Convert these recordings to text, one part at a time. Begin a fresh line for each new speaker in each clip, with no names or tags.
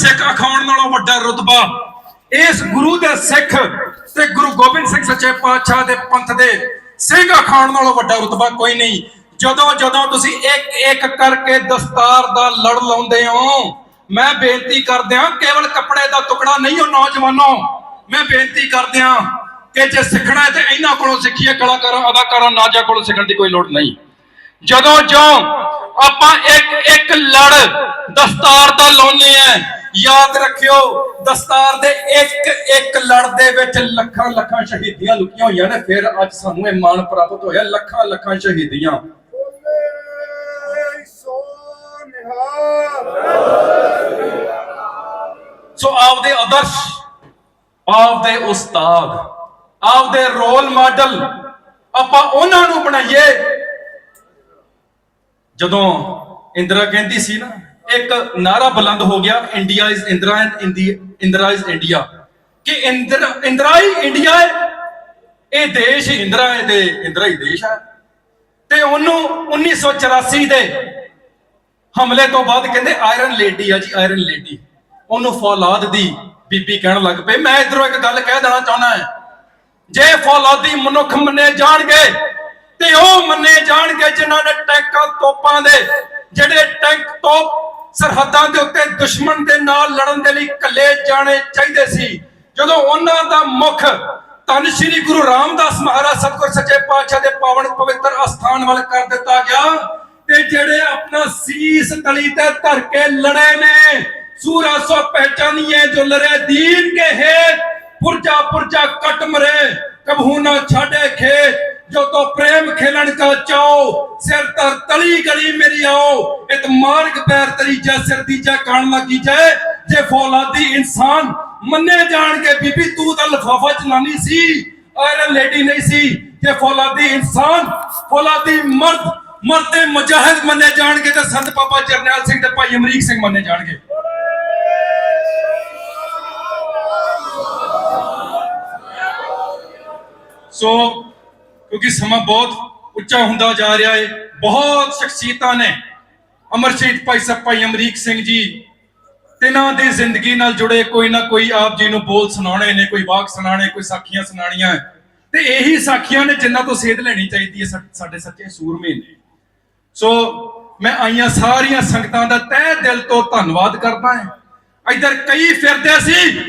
ਸਿੱਖ ਅਖਾਉਣ ਨਾਲੋਂ ਵੱਡਾ ਰੁਤਬਾ। ਇਸ ਗੁਰੂ ਦੇ ਸਿੱਖ ਤੇ ਗੁਰੂ ਗੋਬਿੰਦ ਸਿੰਘ ਸੱਚੇ ਪਾਤਸ਼ਾਹ ਦੇ ਪੰਥ ਦੇ ਸਿੰਘ ਅਖਾਉਣ ਨਾਲੋਂ ਵੱਡਾ ਰੁਤਬਾ ਕੋਈ ਨਹੀਂ। ਜਦੋਂ ਜਦੋਂ ਤੁਸੀਂ ਇੱਕ ਇੱਕ ਕਰਕੇ ਦਸਤਾਰ ਦਾ ਲੜ ਲਾਉਂਦੇ ਹੋ, ਮੈਂ ਬੇਨਤੀ ਕਰਦਿਆਂ ਕੇਵਲ ਕੱਪੜੇ ਦਾ ਟੁਕੜਾ ਨਹੀਂ ਹੋ ਨੌਜਵਾਨੋ, ਮੈਂ ਬੇਨਤੀ ਕਰਦਿਆਂ ਕਿ ਜੇ ਸਿੱਖਣਾ ਹੈ ਤੇ ਇਹਨਾਂ ਕੋਲੋਂ ਸਿੱਖੀਏ, ਕਲਾਕਾਰਾਂ, ਅਦਾਕਾਰਾਂ ਨਾਜਾਂ ਕੋਲੋਂ ਸਿੱਖਣ ਦੀ ਕੋਈ ਲੋੜ ਨਹੀਂ। ਜਦੋਂ ਜੋ ਆਪਾਂ ਇੱਕ ਇੱਕ ਲੜ ਦਸਤਾਰ ਦਾ ਲਾਉਨੇ ਆ ਯਾਦ ਰੱਖਿਓ, ਦਸਤਾਰ ਦੇ ਇੱਕ ਇੱਕ ਲੜ ਦੇ ਵਿੱਚ ਲੱਖਾਂ ਲੱਖਾਂ ਸ਼ਹੀਦੀਆਂ ਲੁਕੀਆਂ ਹੋਈਆਂ ਨੇ। ਫਿਰ ਅੱਜ ਸਾਨੂੰ ਇਹ ਮਾਣ ਪ੍ਰਾਪਤ ਹੋਇਆ, ਲੱਖਾਂ ਲੱਖਾਂ ਸ਼ਹੀਦੀਆਂ।
ਸੋ
ਆਪਦੇ ਆਦਰਸ਼, ਆਪਦੇ ਉਸਤਾਦ, ਆਪਦੇ ਰੋਲ ਮਾਡਲ ਆਪਾਂ ਉਹਨਾਂ ਨੂੰ ਬਣਾਈਏ। ਜਦੋਂ ਇੰਦਰਾ ਕਹਿੰਦੀ ਸੀ ਨਾ ਇੱਕ ਨਾਰਾ ਬੁਲੰਦ ਹੋ ਗਿਆ, India is Indira and Indira is India. ਕਿ ਇੰਦਰਾ ਇੰਦਰਾ ਹੀ ਇੰਡੀਆ ਹੈ। ਇਹ ਦੇਸ਼ ਇੰਦਰਾ ਹੈ ਤੇ ਇੰਦਰਾ ਹੀ ਦੇਸ਼ ਹੈ। ਤੇ ਉਹਨੂੰ 1984 ਦੇ ਹਮਲੇ ਤੋਂ ਬਾਅਦ ਕਹਿੰਦੇ ਆਇਰਨ ਲੇਡੀ ਆ ਜੀ, ਆਇਰਨ ਲੇਡੀ। ਉਹਨੂੰ ਫੌਲਾਦ ਦੀ ਬੀਬੀ ਕਹਿਣ ਲੱਗ ਪਏ। ਮੈਂ ਇਧਰੋਂ ਇੱਕ ਗੱਲ ਕਹਿ ਦੇਣਾ ਚਾਹੁੰਦਾ ਹਾਂ। ਜੇ ਫੌਲਾਦੀ ਮਨੁੱਖ ਮੰਨੇ ਜਾਣਗੇ, ਤੇ ਉਹ ਮੰਨੇ ਜਾਣਗੇ ਜਿਨ੍ਹਾਂ ਨੇ ਟੈਂਕਾਂ ਤੋਪਾਂ ਦੇ, ਜਿਹੜੇ ਟੈਂਕ ਤੋਪ ਸਰਹੱਦਾਂ ਦੇ ਉੱਤੇ ਦੁਸ਼ਮਣ ਦੇ ਨਾਲ ਲੜਨ ਦੇ ਲਈ ਕੱਲੇ ਜਾਣੇ ਚਾਹੀਦੇ ਸੀ। ਜਦੋਂ ਉਹਨਾਂ ਦਾ ਮੁਖ ਧੰਨ ਸ਼੍ਰੀ ਗੁਰੂ ਰਾਮਦਾਸ ਮਹਾਰਾਜ ਸਤਿਗੁਰ ਸੱਚੇ ਪਾਤਸ਼ਾਹ ਦੇ ਪਾਵਨ ਪਵਿੱਤਰ ਅਸਥਾਨ ਵੱਲ ਕਰ ਦਿੱਤਾ ਗਿਆ ਤੇ ਜਿਹੜੇ ਆਪਣਾ ਸੀਸ ਤਲੀ ਤੇ ਧਰ ਕੇ ਲੜੇ ਨੇ, ਸੂਰਾ ਸੋ ਪਹਿਚਾਨੀਏ ਜੋ ਲੜੇ, ਦੀਨ ਕੇ ਹੈ ਪੁਰਜਾ ਪੁਰਜਾ ਕਟ ਮਰੇ ਕਬਹੂ ਨਾ ਛਾੜੇ ਖੇਤ ਜੋ ਪ੍ਰੇਮ ਖੇਲਣ ਕਾ ਚਾਓ ਸਿਰ ਤਰ ਤਲੀ ਗਲੀ ਮੇਰੀ ਆਓ। ਇਤ ਮਾਰਗ ਪੈਰ ਤਰੀ ਜਾ ਸਿਰ ਦੀ ਜਾ ਕਾਣ ਲੱਗੀ ਜਾਏ ਜੇ ਫੌਲਾਦੀ ਇਨਸਾਨ ਮੰਨੇ ਜਾਣ ਕੇ ਬੀਬੀ ਤੂੰ ਤਾਂ ਲਫਾਫਾ ਚਲਾਨੀ ਸੀ ਆਇਰਨ ਲੇਡੀ ਨਹੀਂ ਸੀ। ਜੇ ਫੌਲਾਦੀ ਇਨਸਾਨ, ਫੌਲਾਦੀ ਮਰਦ, ਮਰਦੇ ਮੁਜਾਹਿਦ ਮੰਨੇ ਜਾਣਗੇ, ਤੇ ਸੰਤ ਪਾਪਾ ਜਰਨੈਲ ਸਿੰਘ ਤੇ ਭਾਈ ਅਮਰੀਕ ਸਿੰਘ ਮੰਨੇ ਜਾਣਗੇ। ਸੋ ਕਿਉਂਕਿ ਸਮਾਂ ਬਹੁਤ ਉੱਚਾ ਹੁੰਦਾ ਜਾ ਰਿਹਾ ਹੈ ਬਹੁਤ ਸ਼ਖਸੀਅਤਾਂ ਨੇ। ਅਮਰ ਸ਼ਹੀਦ ਭਾਈ ਸਾਹਿਬ ਭਾਈ ਅਮਰੀਕ ਸਿੰਘ ਜੀ, ਤਿਨਾਂ ਦੀ ਜ਼ਿੰਦਗੀ ਨਾਲ ਜੁੜੇ ਕੋਈ ਨਾ ਕੋਈ ਆਪ ਜੀ ਨੂੰ ਬੋਲ ਸੁਣਾਉਣੇ ਨੇ, ਕੋਈ ਵਾਕ ਸੁਣਾਉਣੇ, ਕੋਈ ਸਾਖੀਆਂ ਸੁਣਾਣੀਆਂ ਤੇ ਇਹੀ ਸਾਖੀਆਂ ਨੇ ਜਿਨ੍ਹਾਂ ਤੋਂ ਸੇਧ ਲੈਣੀ ਚਾਹੀਦੀ ਹੈ ਸਾ- ਸਾਡੇ ਸੱਚੇ ਸੂਰਮੇ ਨੇ। ਸੋ ਮੈਂ ਆਈਆਂ ਸਾਰੀਆਂ ਸੰਗਤਾਂ ਦਾ ਤਹਿ ਦਿਲ ਤੋਂ ਧੰਨਵਾਦ ਕਰਦਾ ਹਾਂ ਇਧਰ ਕਈ ਫਿਰਦੇ ਸੀ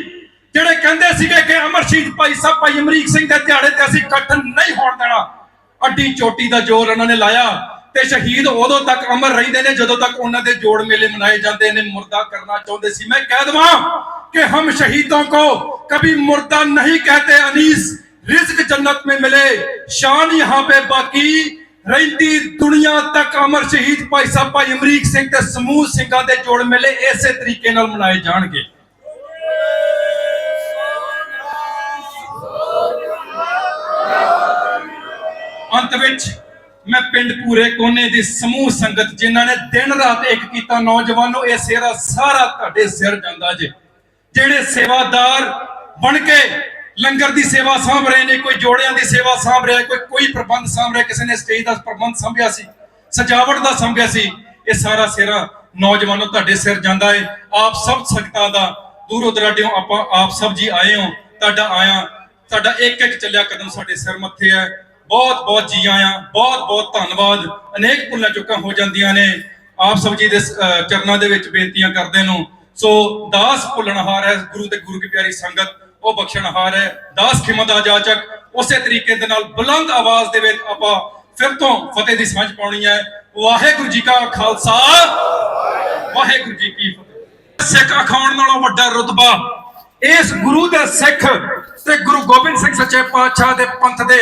ਜਿਹੜੇ ਕਹਿੰਦੇ ਸੀਗੇ ਕਿ ਅਮਰਸ਼ੀਤ ਭਾਈ ਸਾਹਿਬ, ਭਾਈ ਅਮਰੀਕ ਸਿੰਘ ਦੇ ਦਿਹਾੜੇ ਤੇ ਅਸੀਂ ਇਕੱਠ ਨਹੀਂ ਹੋਣ ਦੇਣਾ। ਅੱਡੀ ਚੋਟੀ ਦਾ ਜੋਰ ਉਹਨਾਂ ਨੇ ਲਾਇਆ ਤੇ ਸ਼ਹੀਦ ਉਦੋਂ ਤੱਕ ਅਮਰ ਰਹਿੰਦੇ ਨੇ ਜਦੋਂ ਤੱਕ ਉਹਨਾਂ ਦੇ ਜੋੜ ਮੇਲੇ ਮਨਾਏ ਜਾਂਦੇ ਨੇ। ਮੁਰਦਾ ਕਰਨਾ ਚਾਹੁੰਦੇ ਸੀ। ਮੈਂ ਕਹਿ ਦਵਾਂ ਕਿ ਹਮ ਸ਼ਹੀਦੋਂ ਕੋ ਕਭੀ ਮੁਰਦਾ ਨਹੀਂ ਕਹਤੇ ਅਨੀਸ। ਰਿਜ਼ਕ ਜੰਨਤ ਮੇ ਮਿਲੇ, ਸ਼ਾਨ ਯਹਾਂ ਪੇ ਬਾਕੀ। ਰਹਿੰਦੀ ਦੁਨੀਆ ਤੱਕ ਅਮਰ ਸ਼ਹੀਦ ਭਾਈ ਸਾਹਿਬ, ਭਾਈ ਅਮਰੀਕ ਸਿੰਘ ਤੇ ਸਮੂਹ ਸਿੰਘਾਂ ਦੇ ਜੋੜ ਮੇਲੇ ਇਸੇ ਤਰੀਕੇ ਨਾਲ ਮਨਾਏ ਜਾਣਗੇ। ਅੰਤ ਵਿੱਚ ਮੈਂ ਪਿੰਡ ਪੂਰੇ ਕੋਨੇ ਦੀ ਸਮੂਹ ਸੰਗਤ ਜਿਨ੍ਹਾਂ ਨੇ ਦਿਨ ਰਾਤ ਇੱਕ ਕੀਤਾ, ਨੌਜਵਾਨੋ, ਇਹ ਸੇਰਾ ਸਾਰਾ ਤੁਹਾਡੇ ਸਿਰ ਜਾਂਦਾ ਜੇ। ਜਿਹੜੇ ਸੇਵਾਦਾਰ ਬਣ ਕੇ ਲੰਗਰ ਦੀ ਸੇਵਾ ਸਾਂਭ ਰਹੇ ਨੇ, ਕੋਈ ਜੋੜਿਆਂ ਦੀ ਸੇਵਾ ਸਾਂਭ ਰਿਹਾ, ਕੋਈ ਕੋਈ ਪ੍ਰਬੰਧ ਸਾਂਭ ਰਿਹਾ, ਕਿਸੇ ਨੇ ਸਟੇਜ ਦਾ ਪ੍ਰਬੰਧ ਸਾਂਭਿਆ ਸੀ, ਸਜਾਵਟ ਦਾ ਸਾਂਭਿਆ ਸੀ, ਇਹ ਸਾਰਾ ਸੇਰਾ ਨੌਜਵਾਨੋ ਤੁਹਾਡੇ ਸਿਰ ਜਾਂਦਾ ਹੈ ਆਪ ਸਭ ਸੰਗਤਾਂ ਦਾ ਦੂਰੋਂ ਦਰਾਡਿਓਂ ਆਪਾਂ ਆਪ ਸਭ ਜੀ ਆਏ ਹੋ, ਤੁਹਾਡਾ ਆਇਆ, ਤੁਹਾਡਾ ਇੱਕ ਇੱਕ ਚੱਲਿਆ ਕਦਮ ਸਾਡੇ ਸਿਰ ਮੱਥੇ ਹੈ। ਬਹੁਤ ਬਹੁਤ ਜੀ ਆਇਆਂ, ਬਹੁਤ ਬਹੁਤ ਧੰਨਵਾਦ। ਅਨੇਕ ਭੁੱਲਾਂ ਚੁੱਕਾਂ ਹੋ ਜਾਂਦੀਆਂ ਨੇ। ਆਪ ਸਭ ਜੀ ਦੇ ਚਰਨਾਂ ਦੇ ਵਿੱਚ ਬੇਨਤੀਆਂ ਕਰਦੇ ਨੂੰ। ਸੋ ਦਾਸ ਭੁੱਲਣਹਾਰ ਹੈ, ਗੁਰੂ ਤੇ ਗੁਰੂ ਕੀ ਪਿਆਰੀ ਸੰਗਤ, ਉਹ ਬਖਸ਼ਣਹਾਰ ਹੈ। ਦਾਸ ਖਿਮਤ ਆਜਾਚਕ ਉਸੇ ਤਰੀਕੇ ਦੇ ਨਾਲ ਬੁਲੰਦ ਆਵਾਜ਼ ਦੇ ਵਿੱਚ ਆਪਾਂ ਫਿਰ ਤੋਂ ਫਤਿਹ ਦੀ ਸਾਂਝ ਪਾਉਣੀ ਹੈ। ਵਾਹਿਗੁਰੂ ਜੀ ਕਾ ਖਾਲਸਾ। ਵਾਹਿਗੁਰੂ ਜੀ ਕੀ ਫਤਿਹ। ਸਿੱਖ ਅਖਾਉਣ ਨਾਲੋਂ ਵੱਡਾ ਰੁਤਬਾ, ਇਸ ਗੁਰੂ ਦੇ ਸਿੱਖ ਤੇ ਗੁਰੂ ਗੋਬਿੰਦ ਸਿੰਘ ਸੱਚੇ ਪਾਤਸ਼ਾਹ ਦੇ ਪੰਥ ਦੇ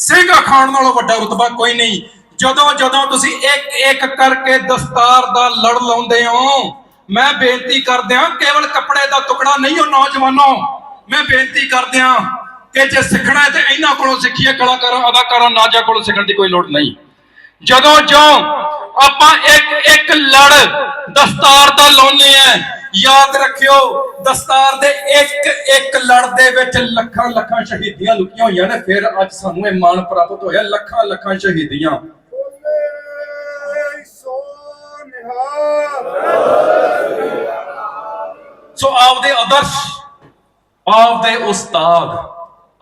ਸਿੰਘ ਅਖਾਉਣ ਨਾਲੋਂ ਵੱਡਾ ਰੁਤਬਾ ਕੋਈ ਨਹੀਂ। ਜਦੋਂ ਜਦੋਂ ਤੁਸੀਂ ਇੱਕ ਇੱਕ ਕਰਕੇ ਦਸਤਾਰ ਦਾ ਲੜ ਲਾਉਂਦੇ ਹੋ, ਮੈਂ ਬੇਨਤੀ ਕਰਦਿਆਂ ਕੇਵਲ ਕੱਪੜੇ ਦਾ ਟੁਕੜਾ ਨਹੀਂ ਹੋ ਨੌਜਵਾਨੋ, ਮੈਂ ਬੇਨਤੀ ਕਰਦਿਆਂ ਕਿ ਜੇ ਸਿੱਖਣਾ ਹੈ ਤੇ ਇਹਨਾਂ ਕੋਲੋਂ ਸਿੱਖੀਏ, ਕਲਾਕਾਰਾਂ, ਅਦਾਕਾਰਾਂ ਨਾਜਾਂ ਕੋਲੋਂ ਸਿੱਖਣ ਦੀ ਕੋਈ ਲੋੜ ਨਹੀਂ। ਜਦੋਂ ਜੋ ਆਪਾਂ ਇੱਕ ਇੱਕ ਲੜ ਦਸਤਾਰ ਦਾ ਲਾਉਨੇ ਆ ਯਾਦ ਰੱਖਿਓ ਦਸਤਾਰ ਦੇ ਇੱਕ ਇੱਕ ਲੜ ਦੇ ਵਿੱਚ ਲੱਖਾਂ ਲੱਖਾਂ ਸ਼ਹੀਦੀਆਂ ਲੁਕੀਆਂ ਹੋਈਆਂ ਨੇ। ਫਿਰ ਅੱਜ ਸਾਨੂੰ ਇਹ ਮਾਣ ਪ੍ਰਾਪਤ ਹੋਇਆ ਲੱਖਾਂ ਲੱਖਾਂ ਸ਼ਹੀਦੀਆਂ।
ਸੋ
ਆਪਦੇ ਆਦਰਸ਼ ਆਪਦੇ ਉਸਤਾਦ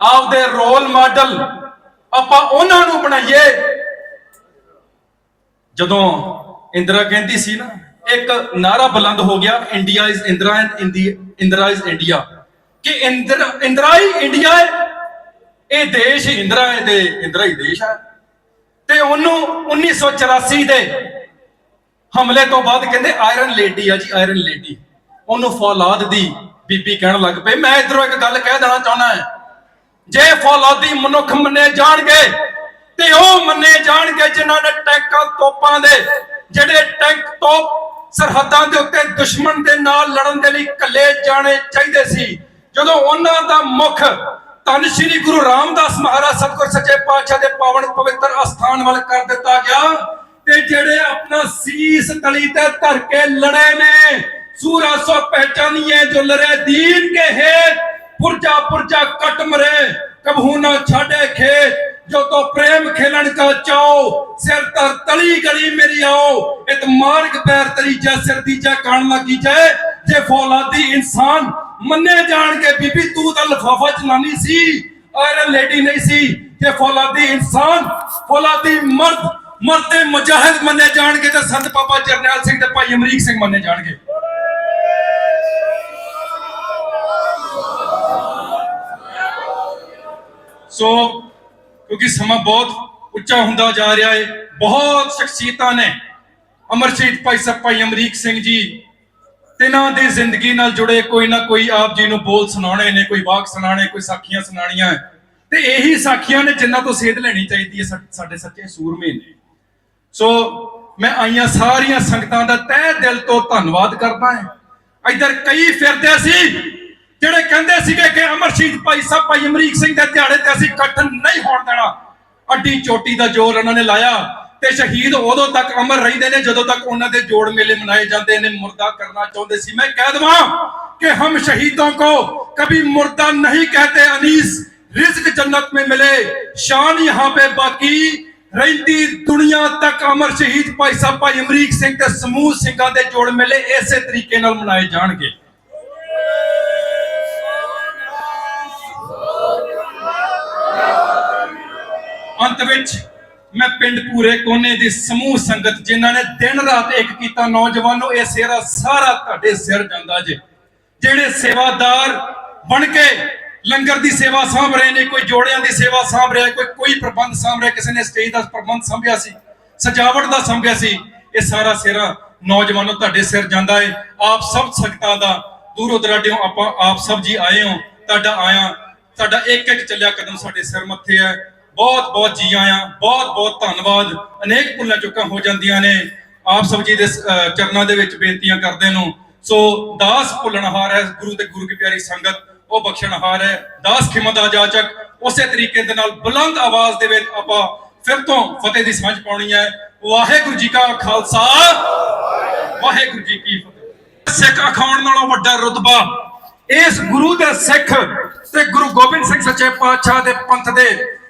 ਆਪਦੇ ਰੋਲ ਮਾਡਲ ਆਪਾਂ ਉਹਨਾਂ ਨੂੰ ਬਣਾਈਏ। ਜਦੋਂ ਇੰਦਰਾ ਕਹਿੰਦੀ ਸੀ ਨਾ ਇੱਕ ਨਾਰਾ ਬੁਲੰਦ ਹੋ ਗਿਆ, India is Indira and Indira is India. ਕਿ ਇੰਦਰਾ ਇੰਦਰਾ ਹੀ ਇੰਡੀਆ ਹੈ, ਇਹ ਦੇਸ਼ ਇੰਦਰਾ ਹੈ ਤੇ ਇੰਦਰਾ ਹੀ ਦੇਸ਼ ਹੈ। ਤੇ ਉਹਨੂੰ 1984 ਦੇ ਹਮਲੇ ਤੋਂ ਬਾਅਦ ਕਹਿੰਦੇ ਆਇਰਨ ਲੇਡੀ ਆ ਜੀ, ਆਇਰਨ ਲੇਡੀ। ਉਹਨੂੰ ਫੌਲਾਦ ਦੀ ਬੀਬੀ ਕਹਿਣ ਲੱਗ ਪਏ। ਮੈਂ ਇਧਰੋਂ ਇੱਕ ਗੱਲ ਕਹਿ ਦੇਣਾ ਚਾਹੁੰਦਾ ਹੈ। ਜੇ ਫੌਲਾਦੀ ਮਨੁੱਖ ਮੰਨੇ ਜਾਣਗੇ, ਤੇ ਉਹ ਮੰਨੇ ਜਾਣਗੇ ਜਿਨ੍ਹਾਂ ਨੇ ਟੈਂਕਾਂ ਤੋਪਾਂ ਦੇ, ਜਿਹੜੇ ਟੈਂਕ ਤੋਪ ਸਰਹੱਦਾਂ ਦੇ ਉੱਤੇ ਦੁਸ਼ਮਣ ਦੇ ਨਾਲ ਲੜਨ ਦੇ ਲਈ ਕੱਲੇ ਜਾਣੇ ਚਾਹੀਦੇ ਸੀ। ਜਦੋਂ ਉਹਨਾਂ ਦਾ ਮੁੱਖ ਧੰਨ ਸ਼੍ਰੀ ਗੁਰੂ ਰਾਮਦਾਸ ਮਹਾਰਾਜ ਸਤਿਗੁਰ ਸੱਚੇ ਪਾਤਸ਼ਾਹ ਦੇ ਪਾਵਨ ਪਵਿੱਤਰ ਅਸਥਾਨ ਵੱਲ ਕਰ ਦਿੱਤਾ ਗਿਆ ਤੇ ਜਿਹੜੇ ਆਪਣਾ ਸੀਸ ਤਲੀ ਤੇ ਧਰ ਕੇ ਲੜੇ ਨੇ, ਸੂਰਾ ਸੋ ਪਹਿਚਾਨੀਏ ਜੋ ਲੜੇ, ਦੀਨ ਕੇ ਹੇਤ ਪੁਰਜਾ ਪੁਰਜਾ ਕਟ ਮਰੇ ਕਬਹੂ ਨਾ ਛਾੜੇ ਖੇਤ ਜੋ ਪ੍ਰੇਮ ਖੇਲਣ ਕਾ ਚਾਓ ਸਿਰ ਤਰ ਤਲੀ ਗਲੀ ਮੇਰੀ ਆਓ। ਇਤ ਮਾਰਗ ਪੈਰ ਤਰੀ ਜਾ ਸਿਰ ਦੀ ਜਾ ਕਾਣ ਲੱਗੀ ਜਾਏ ਜੇ ਫੌਲਾਦੀ ਇਨਸਾਨ ਮੰਨੇ ਜਾਣ ਕੇ ਬੀਬੀ ਤੂੰ ਤਾਂ ਲਫਾਫਾ ਚਲਾਨੀ ਸੀ ਆਇਰਨ ਲੇਡੀ ਨਹੀਂ ਸੀ। ਜੇ ਫੌਲਾਦੀ ਇਨਸਾਨ, ਫੌਲਾਦੀ ਮਰਦ, ਮਰਦੇ ਮੁਜਾਹਿਦ ਮੰਨੇ ਜਾਣਗੇ ਤੇ ਸੰਤ ਬਾਬਾ ਜਰਨੈਲ ਸਿੰਘ ਤੇ ਭਾਈ ਅਮਰੀਕ ਸਿੰਘ ਮੰਨੇ ਜਾਣਗੇ। ਸੋ ਕਿਉਂਕਿ ਸਮਾਂ ਬਹੁਤ ਉੱਚਾ ਹੁੰਦਾ ਜਾ ਰਿਹਾ ਹੈ ਬਹੁਤ ਸ਼ਖਸੀਅਤਾਂ ਨੇ। ਅਮਰ ਸ਼ਹੀਦ ਭਾਈ ਸਾਹਿਬ ਭਾਈ ਅਮਰੀਕ ਸਿੰਘ ਜੀ, ਤਿਨਾਂ ਦੀ ਜ਼ਿੰਦਗੀ ਨਾਲ ਜੁੜੇ ਕੋਈ ਨਾ ਕੋਈ ਆਪ ਜੀ ਨੂੰ ਬੋਲ ਸੁਣਾਉਣੇ ਨੇ, ਕੋਈ ਵਾਕ ਸੁਣਾਉਣੇ, ਕੋਈ ਸਾਖੀਆਂ ਸੁਣਾਣੀਆਂ ਤੇ ਇਹੀ ਸਾਖੀਆਂ ਨੇ ਜਿਨ੍ਹਾਂ ਤੋਂ ਸੇਧ ਲੈਣੀ ਚਾਹੀਦੀ ਹੈ ਸਾ- ਸਾਡੇ ਸੱਚੇ ਸੂਰਮੇ ਨੇ। ਸੋ ਮੈਂ ਆਈਆਂ ਸਾਰੀਆਂ ਸੰਗਤਾਂ ਦਾ ਤਹਿ ਦਿਲ ਤੋਂ ਧੰਨਵਾਦ ਕਰਦਾ ਹਾਂ ਇਧਰ ਕਈ ਫਿਰਦੇ ਸੀ ਜਿਹੜੇ ਕਹਿੰਦੇ ਸੀਗੇ ਕਿ ਅਮਰਸ਼ੀਤ ਭਾਈ ਸਾਹਿਬ, ਭਾਈ ਅਮਰੀਕ ਸਿੰਘ ਦੇ ਦਿਹਾੜੇ ਤੇ ਅਸੀਂ ਇਕੱਠ ਨਹੀਂ ਹੋਣ ਦੇਣਾ, ਅੱਡੀ ਚੋਟੀ ਦਾ ਜੋਰ ਉਹਨਾਂ ਨੇ ਲਾਇਆ ਤੇ ਸ਼ਹੀਦ ਉਦੋਂ ਤੱਕ ਅਮਰ ਰਹਿੰਦੇ ਨੇ ਜਦੋਂ ਤੱਕ ਉਹਨਾਂ ਦੇ ਜੋੜ ਮੇਲੇ ਮਨਾਏ ਜਾਂਦੇ ਨੇ, ਮੁਰਦਾ ਕਰਨਾ ਚਾਹੁੰਦੇ ਸੀ। ਮੈਂ ਕਹਿ ਦਵਾਂ ਕਿ ਹਮ ਸ਼ਹੀਦੋਂ ਕੋ ਕਭੀ ਮੁਰਦਾ ਨਹੀਂ ਕਹਤੇ ਅਨੀਸ, ਰਿਜ਼ਕ ਜੰਨਤ में ਮਿਲੇ, ਸ਼ਾਨ ਯਹਾਂ पे ਬਾਕੀ ਰਹਿੰਦੀ ਦੁਨੀਆ ਤੱਕ ਅਮਰ ਸ਼ਹੀਦ ਭਾਈ ਸਾਹਿਬ, ਭਾਈ ਅਮਰੀਕ ਸਿੰਘ ਤੇ ਸਮੂਹ ਸਿੰਘਾਂ ਦੇ ਜੋੜ ਮੇਲੇ ਇਸੇ ਤਰੀਕੇ ਨਾਲ ਮਨਾਏ ਜਾਣਗੇ। ਅੰਤ ਵਿੱਚ ਮੈਂ ਪਿੰਡ ਪੂਰੇ ਕੋਨੇ ਦੀ ਸਮੂਹ ਸੰਗਤ, ਜਿਨ੍ਹਾਂ ਨੇ ਦਿਨ ਰਾਤ ਇੱਕ ਕੀਤਾ, ਨੌਜਵਾਨੋ, ਇਹ ਸੇਰਾ ਸਾਰਾ ਤੁਹਾਡੇ ਸਿਰ ਜਾਂਦਾ ਜੇ। ਜਿਹੜੇ ਸੇਵਾਦਾਰ ਬਣ ਕੇ ਲੰਗਰ ਦੀ ਸੇਵਾ ਸਾਂਭ ਰਹੇ ਨੇ, ਕੋਈ ਜੋੜਿਆਂ ਦੀ ਸੇਵਾ ਸਾਂਭ ਰਿਹਾ, ਕੋਈ ਕੋਈ ਪ੍ਰਬੰਧ ਸਾਂਭ ਰਿਹਾ, ਕਿਸੇ ਨੇ ਸਟੇਜ ਦਾ ਪ੍ਰਬੰਧ ਸਾਂਭਿਆ ਸੀ, ਸਜਾਵਟ ਦਾ ਸਾਂਭਿਆ ਸੀ, ਇਹ ਸਾਰਾ ਸੇਰਾ ਨੌਜਵਾਨੋ ਤੁਹਾਡੇ ਸਿਰ ਜਾਂਦਾ ਹੈ ਆਪ ਸਭ ਸੰਗਤਾਂ ਦਾ ਦੂਰੋਂ ਦਰਾਡਿਓਂ ਆਪਾਂ ਆਪ ਸਭ ਜੀ ਆਏ ਹੋ, ਤੁਹਾਡਾ ਆਇਆ, ਤੁਹਾਡਾ ਇੱਕ ਇੱਕ ਚੱਲਿਆ ਕਦਮ ਸਾਡੇ ਸਿਰ ਮੱਥੇ ਹੈ। ਬਹੁਤ ਬਹੁਤ ਜੀ ਆਇਆਂ ਬਹੁਤ ਬਹੁਤ ਧੰਨਵਾਦ। ਅਨੇਕ ਭੁੱਲਾਂ ਚੁੱਕਾਂ ਹੋ ਜਾਂਦੀਆਂ ਨੇ। ਆਪ ਸਭ ਜੀ ਦੇ ਚਰਨਾਂ ਦੇ ਵਿੱਚ ਬੇਨਤੀਆਂ ਕਰਦੇ ਨੂੰ। ਸੋ ਦਾਸ ਭੁੱਲਣਹਾਰ ਹੈ, ਗੁਰੂ ਤੇ ਗੁਰੂ ਕੀ ਪਿਆਰੀ ਸੰਗਤ, ਉਹ ਬਖਸ਼ਣਹਾਰ ਹੈ। ਦਾਸ ਖਿਮਤ ਆ ਉਸੇ ਤਰੀਕੇ ਦੇ ਨਾਲ ਬੁਲੰਦ ਆਵਾਜ਼ ਦੇ ਵਿੱਚ ਆਪਾਂ ਫਿਰ ਤੋਂ ਫਤਿਹ ਦੀ ਸਾਂਝ ਪਾਉਣੀ ਹੈ। ਵਾਹਿਗੁਰੂ ਜੀ ਕਾ ਖਾਲਸਾ। ਵਾਹਿਗੁਰੂ ਜੀ ਕੀ ਫਤਿਹ। ਸਿੱਖ ਅਖਾਉਣ ਨਾਲੋਂ ਵੱਡਾ ਰੁਤਬਾ, ਇਸ ਗੁਰੂ ਦੇ ਸਿੱਖ ਤੇ ਗੁਰੂ ਗੋਬਿੰਦ ਸਿੰਘ ਸੱਚੇ ਪਾਤਸ਼ਾਹ ਦੇ ਪੰਥ ਦੇ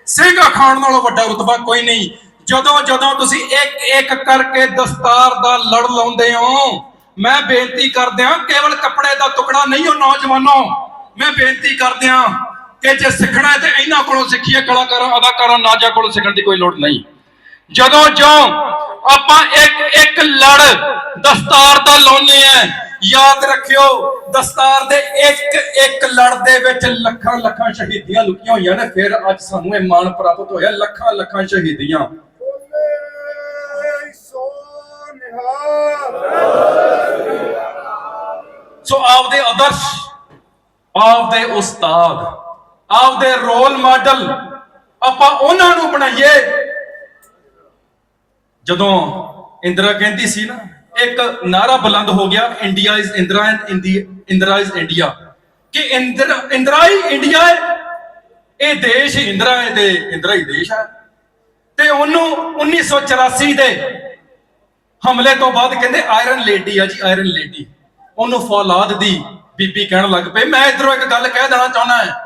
ਸਿੰਘ ਅਖਾਉਣ ਨਾਲੋਂ ਵੱਡਾ ਰੁਤਬਾ ਕੋਈ ਨਹੀਂ। ਜਦੋਂ ਜਦੋਂ ਤੁਸੀਂ ਇੱਕ ਇੱਕ ਕਰਕੇ ਦਸਤਾਰ ਦਾ ਲੜ ਲਾਉਂਦੇ ਹੋ, ਮੈਂ ਬੇਨਤੀ ਕਰਦਿਆਂ ਕੇਵਲ ਕੱਪੜੇ ਦਾ ਟੁਕੜਾ ਨਹੀਂ ਹੋ ਨੌਜਵਾਨੋ, ਮੈਂ ਬੇਨਤੀ ਕਰਦਿਆਂ ਕਿ ਜੇ ਸਿੱਖਣਾ ਹੈ ਤੇ ਇਹਨਾਂ ਕੋਲੋਂ ਸਿੱਖੀਏ, ਕਲਾਕਾਰਾਂ, ਅਦਾਕਾਰਾਂ ਨਾਜਾਂ ਕੋਲੋਂ ਸਿੱਖਣ ਦੀ ਕੋਈ ਲੋੜ ਨਹੀਂ। ਜਦੋਂ ਜੋ ਆਪਾਂ ਇੱਕ ਇੱਕ ਲੜ ਦਸਤਾਰ ਦਾ ਲਾਉਨੇ ਆ ਯਾਦ ਰੱਖਿਓ ਦਸਤਾਰ ਦੇ ਇੱਕ ਇੱਕ ਲੜ ਦੇ ਵਿੱਚ ਲੱਖਾਂ ਲੱਖਾਂ ਸ਼ਹੀਦੀਆਂ ਲੁਕੀਆਂ ਹੋਈਆਂ ਨੇ। ਫਿਰ ਅੱਜ ਸਾਨੂੰ ਇਹ ਮਾਣ ਪ੍ਰਾਪਤ ਹੋਇਆ ਲੱਖਾਂ ਲੱਖਾਂ ਸ਼ਹੀਦੀਆਂ।
ਸੋ
ਆਪਦੇ ਆਦਰਸ਼ ਆਪਦੇ ਉਸਤਾਦ ਆਪਦੇ ਰੋਲ ਮਾਡਲ ਆਪਾਂ ਉਹਨਾਂ ਨੂੰ ਬਣਾਈਏ। ਜਦੋਂ ਇੰਦਰਾ ਕਹਿੰਦੀ ਸੀ ਨਾ ਇੱਕ ਨਾਰਾ ਬੁਲੰਦ ਹੋ ਗਿਆ, India is Indira and Indira is India. ਕਿ ਇੰਦਰਾ ਇੰਦਰਾ ਹੀ ਇੰਡੀਆ ਹੈ, ਇਹ ਦੇਸ਼ ਇੰਦਰਾ ਹੈ ਤੇ ਇੰਦਰਾ ਹੀ ਦੇਸ਼ ਹੈ। ਤੇ ਉਹਨੂੰ 1984 ਦੇ ਹਮਲੇ ਤੋਂ ਬਾਅਦ ਕਹਿੰਦੇ ਆਇਰਨ ਲੇਡੀ ਆ ਜੀ, ਆਇਰਨ ਲੇਡੀ। ਉਹਨੂੰ ਫੌਲਾਦ ਦੀ ਬੀਬੀ ਕਹਿਣ ਲੱਗ ਪਏ। ਮੈਂ ਇਧਰੋਂ ਇੱਕ ਗੱਲ ਕਹਿ ਦੇਣਾ ਚਾਹੁੰਦਾ ਹੈ।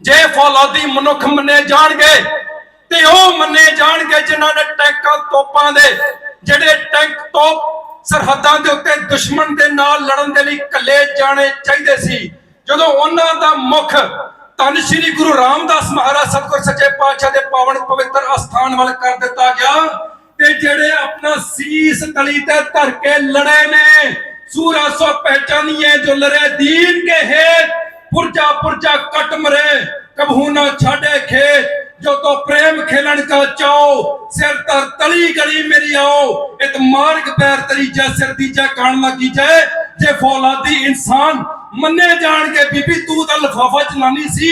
ਜੇ ਫੌਲਾਦੀ ਮਨੁੱਖ ਮੰਨੇ ਜਾਣਗੇ, ਤੇ ਉਹ ਮੰਨੇ ਜਾਣਗੇ ਜਿਨ੍ਹਾਂ ਨੇ ਟੈਂਕਾਂ ਤੋਪਾਂ ਦੇ, ਜਿਹੜੇ ਟੈਂਕ ਤੋਪ ਸਰਹੱਦਾਂ ਦੇ ਉੱਤੇ ਦੁਸ਼ਮਣ ਦੇ ਨਾਲ ਲੜਨ ਦੇ ਲਈ ਕੱਲੇ ਜਾਣੇ ਚਾਹੀਦੇ ਸੀ। ਜਦੋਂ ਉਹਨਾਂ ਦਾ ਮੁਖ ਧੰਨ ਸ਼੍ਰੀ ਗੁਰੂ ਰਾਮਦਾਸ ਮਹਾਰਾਜ ਸਤਿਗੁਰ ਸੱਚੇ ਪਾਤਸ਼ਾਹ ਦੇ ਪਾਵਨ ਪਵਿੱਤਰ ਅਸਥਾਨ ਵੱਲ ਕਰ ਦਿੱਤਾ ਗਿਆ ਤੇ ਜਿਹੜੇ ਆਪਣਾ ਸੀਸ ਤਲੀ ਤੇ ਧਰ ਕੇ ਲੜੇ ਨੇ, ਸੂਰਾ ਸੋ ਪਹਿਚਾਨੀਏ ਜੋ ਲੜੇ, ਦੀਨ ਕੇ ਹੈ ਪੁਰਜਾ ਪੁਰਜਾ ਕਟ ਮਰੇ ਕਬਹੂ ਨਾ ਛਾੜੇ ਖੇਤ, ਜੋ ਤੋ ਪ੍ਰੇਮ ਚਾਓ ਸਿਰ ਤਰ ਤਲੀ ਗਲੀ ਮੇਰੀ ਆਓ। ਇਤ ਮਾਰਗ ਪੈਰ ਤਰੀ ਜਾ, ਸਿਰ ਦੀ ਜਾ ਕਾਣ ਲੱਗੀ ਜਾਏ ਜੇ ਫੌਲਾਦੀ ਇਨਸਾਨ ਮੰਨੇ ਜਾਣ ਕੇ ਬੀਬੀ ਤੂੰ ਤਾਂ ਲਫਾਫਾ ਚਲਾਨੀ ਸੀ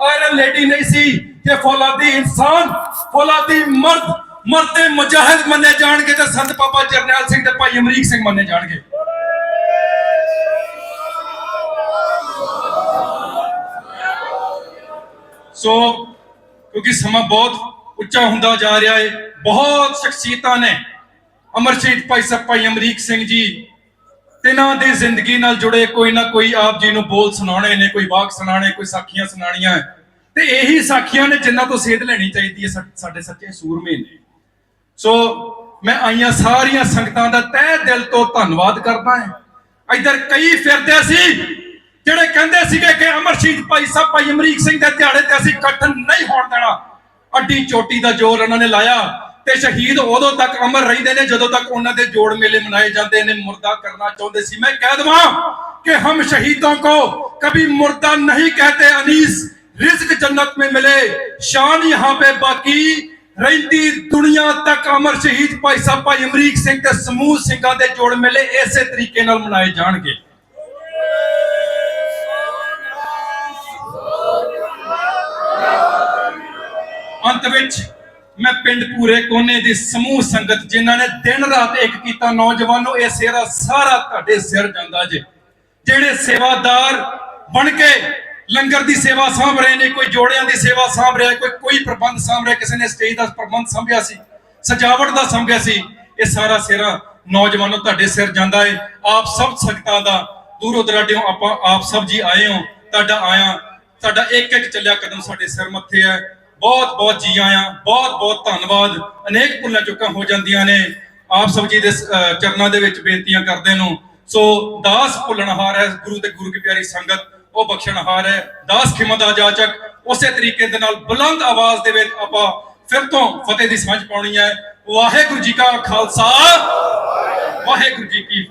ਆਇਰਨ ਲੇਡੀ ਨਹੀਂ ਸੀ। ਜੇ ਫੌਲਾਦੀ ਇਨਸਾਨ, ਫੌਲਾਦੀ ਮਰਦ, ਮਰਦੇ ਮੁਜਾਹਿਦ ਮੰਨੇ ਜਾਣਗੇ, ਤੇ ਸੰਤ ਪਾਪਾ ਜਰਨੈਲ ਸਿੰਘ ਤੇ ਭਾਈ ਅਮਰੀਕ ਸਿੰਘ ਮੰਨੇ ਜਾਣਗੇ। ਸੋ, ਕਿਉਂਕਿ ਸਮਾਂ ਬਹੁਤ ਉੱਚਾ ਹੁੰਦਾ ਜਾ ਰਿਹਾ ਹੈ ਬਹੁਤ ਸ਼ਖਸੀਅਤਾਂ ਨੇ। ਅਮਰ ਭਾਈ ਸਾਹਿਬ ਭਾਈ ਅਮਰੀਕ ਸਿੰਘ ਜੀ। ਤਿਨਾਂ ਦੀ ਜ਼ਿੰਦਗੀ ਨਾਲ ਜੁੜੇ ਕੋਈ ਨਾ ਕੋਈ ਆਪ ਜੀ ਨੂੰ ਬੋਲ ਸੁਣਾਉਣੇ ਨੇ, ਕੋਈ ਵਾਕ ਸੁਣਾਣੇ ਕੋਈ ਸਾਖੀਆਂ ਸੁਣਾਣੀਆਂ ਤੇ ਇਹੀ ਸਾਖੀਆਂ ਨੇ ਜਿਨ੍ਹਾਂ ਤੋਂ ਸੇਧ ਲੈਣੀ ਚਾਹੀਦੀ ਹੈ ਸਾਡੇ ਸੱਚੇ ਸੂਰਮੇ ਨੇ। ਸੋ ਮੈਂ ਆਈਆਂ ਸਾਰੀਆਂ ਸੰਗਤਾਂ ਦਾ ਤਹਿ ਦਿਲ ਤੋਂ ਧੰਨਵਾਦ ਕਰਦਾ ਹਾਂ ਇੱਧਰ ਕਈ ਫਿਰਦੇ ਸੀ, ਜਿਹੜੇ ਕਹਿੰਦੇ ਸੀਗੇ ਕਿ ਅਮਰਸੀਤ ਭਾਈ ਸਾਹਿਬ ਭਾਈ ਅਮਰੀਕ ਸਿੰਘ ਦੇ ਦਿਹਾੜੇ ਤੇ ਅਸੀਂ ਇਕੱਠ ਨਹੀਂ ਹੋਣ ਦੇਣਾ। ਅੱਡੀ ਚੋਟੀ ਦਾ ਜੋਰ ਉਹਨਾਂ ਨੇ ਲਾਇਆ ਤੇ ਸ਼ਹੀਦ ਉਦੋਂ ਤੱਕ ਅਮਰ ਰਹਿੰਦੇ ਨੇ ਜਦੋਂ ਤੱਕ ਉਹਨਾਂ ਦੇ ਜੋੜ ਮੇਲੇ ਮਨਾਏ ਜਾਂਦੇ ਨੇ। ਮੁਰਦਾ ਕਰਨਾ ਚਾਹੁੰਦੇ ਸੀ। ਮੈਂ ਕਹਿ ਦਵਾਂ ਕਿ ਹਮ ਸ਼ਹੀਦੋਂ ਕੋ ਕਭੀ ਮੁਰਦਾ ਨਹੀਂ ਕਹਤੇ ਅਨੀਸ। ਰਿਜ਼ਕ ਜੰਨਤ में मिले शान यहाँ पे बाकी ਰਹਿੰਦੀ ਦੁਨੀਆ ਤੱਕ ਅਮਰ ਸ਼ਹੀਦ ਭਾਈ ਸਾਹਿਬ, ਭਾਈ ਅਮਰੀਕ ਸਿੰਘ ਤੇ ਸਮੂਹ ਸਿੰਘਾਂ ਦੇ ਜੋੜ ਮੇਲੇ ਇਸੇ ਤਰੀਕੇ ਨਾਲ ਮਨਾਏ ਜਾਣਗੇ। ਅੰਤ ਵਿੱਚ ਮੈਂ ਪਿੰਡ ਪੂਰੇ ਕੋਨੇ ਦੀ ਸਮੂਹ ਸੰਗਤ, ਜਿਨ੍ਹਾਂ ਨੇ ਦਿਨ ਰਾਤ ਇੱਕ ਕੀਤਾ, ਨੌਜਵਾਨੋ, ਇਹ ਸੇਰਾ ਸਾਰਾ ਤੁਹਾਡੇ ਸਿਰ ਜਾਂਦਾ ਜੇ। ਜਿਹੜੇ ਸੇਵਾਦਾਰ ਬਣ ਕੇ ਲੰਗਰ ਦੀ ਸੇਵਾ ਸਾਂਭ ਰਹੇ ਨੇ, ਕੋਈ ਜੋੜਿਆਂ ਦੀ ਸੇਵਾ ਸਾਂਭ ਰਿਹਾ, ਕੋਈ ਕੋਈ ਪ੍ਰਬੰਧ ਸਾਂਭ ਰਿਹਾ, ਕਿਸੇ ਨੇ ਸਟੇਜ ਦਾ ਪ੍ਰਬੰਧ ਸਾਂਭਿਆ ਸੀ, ਸਜਾਵਟ ਦਾ ਸਾਂਭਿਆ ਸੀ, ਇਹ ਸਾਰਾ ਸੇਰਾ ਨੌਜਵਾਨੋ ਤੁਹਾਡੇ ਸਿਰ ਜਾਂਦਾ ਏ। ਆਪ ਸਭ ਸੰਗਤਾਂ ਦਾ ਦੂਰੋਂ ਦਰਾਡਿਓਂ ਆਪਾਂ ਆਪ ਸਭ ਜੀ ਆਏ ਹੋ, ਤੁਹਾਡਾ ਆਇਆ, ਤੁਹਾਡਾ ਇੱਕ ਇੱਕ ਚੱਲਿਆ ਕਦਮ ਸਾਡੇ ਸਿਰ ਮੱਥੇ ਹੈ। ਬਹੁਤ ਬਹੁਤ ਜੀ ਆਇਆਂ, ਬਹੁਤ ਬਹੁਤ ਧੰਨਵਾਦ। ਅਨੇਕ ਭੁੱਲਾਂ ਚੁੱਕਾਂ ਹੋ ਜਾਂਦੀਆਂ ਨੇ। ਆਪ ਸਭ ਜੀ ਦੇ ਚਰਨਾਂ ਦੇ ਵਿੱਚ ਬੇਨਤੀਆਂ ਕਰਦੇ ਨੂੰ। ਸੋ ਦਾਸ ਭੁੱਲਣਹਾਰ ਹੈ, ਗੁਰੂ ਤੇ ਗੁਰੂ ਕੀ ਪਿਆਰੀ ਸੰਗਤ, ਉਹ ਬਖਸ਼ਣਹਾਰ ਹੈ। ਦਾਸ ਖਿਮਤ ਆ ਜਾਚਕ, ਉਸੇ ਤਰੀਕੇ ਦੇ ਨਾਲ ਬੁਲੰਦ ਆਵਾਜ਼ ਦੇ ਵਿੱਚ ਆਪਾਂ ਫਿਰ ਤੋਂ ਫਤਿਹ ਦੀ ਸਾਂਝ ਪਾਉਣੀ ਹੈ। ਵਾਹਿਗੁਰੂ ਜੀ ਕਾ ਖਾਲਸਾ। ਵਾਹਿਗੁਰੂ ਜੀ ਕੀ